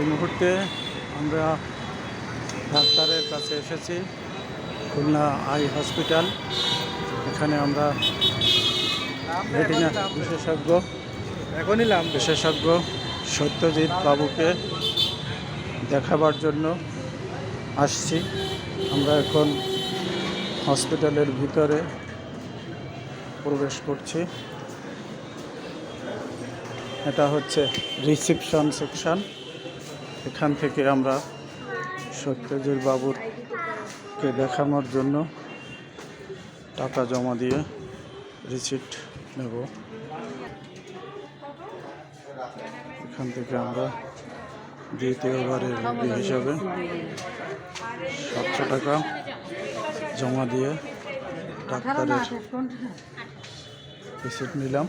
এই মুহূর্তে আমরা ডাক্তারের কাছে এসেছি খুলনা আই হসপিটাল। এখানে আমরা বিশেষজ্ঞ এখনই লাম বিশেষজ্ঞ সত্যজিৎ বাবুকে দেখাবার জন্য আসছি। আমরা এখন হসপিটালের ভিতরে প্রবেশ করছি। এটা হচ্ছে রিসিপশন সেকশন। এখান থেকে আমরা সত্যজিৎ বাবুরকে দেখানোর জন্য টাকা জমা দিয়ে রিসিপ্ট নেব। এখান থেকে আমরা দ্বিতীয়বারের রোগী হিসাবে সাতশো টাকা জমা দিয়ে ডাক্তারের রিসিপ্ট নিলাম।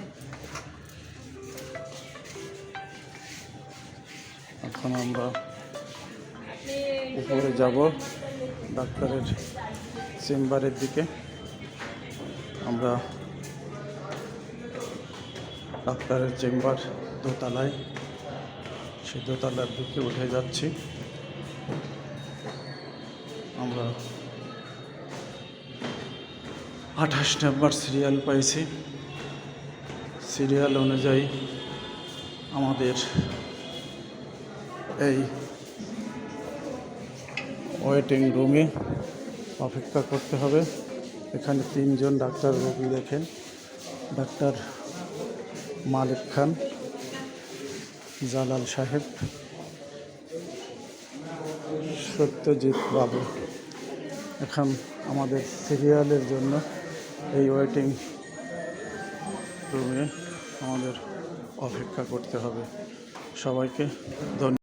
এখন আমরা উপরে যাব ডাক্তারের চেম্বারের দিকে। আমরা ডাক্তারের চেম্বার দোতলায়, সে দোতলার দিকে উঠে যাচ্ছি। আমরা আঠাশ নাম্বার সিরিয়াল পাইছি। সিরিয়াল অনুযায়ী আমাদের এই ওয়েটিং রুমে অপেক্ষা করতে হবে। এখানে তিনজন ডাক্তার রোগী দেখেন। ডাক্তার মালিক খান, জালাল সাহেব, সত্যজিৎ বাবু। এখন আমাদের সিরিয়ালের জন্য এই ওয়েটিং রুমে আমাদের অপেক্ষা করতে হবে। সবাইকে ধন্যবাদ।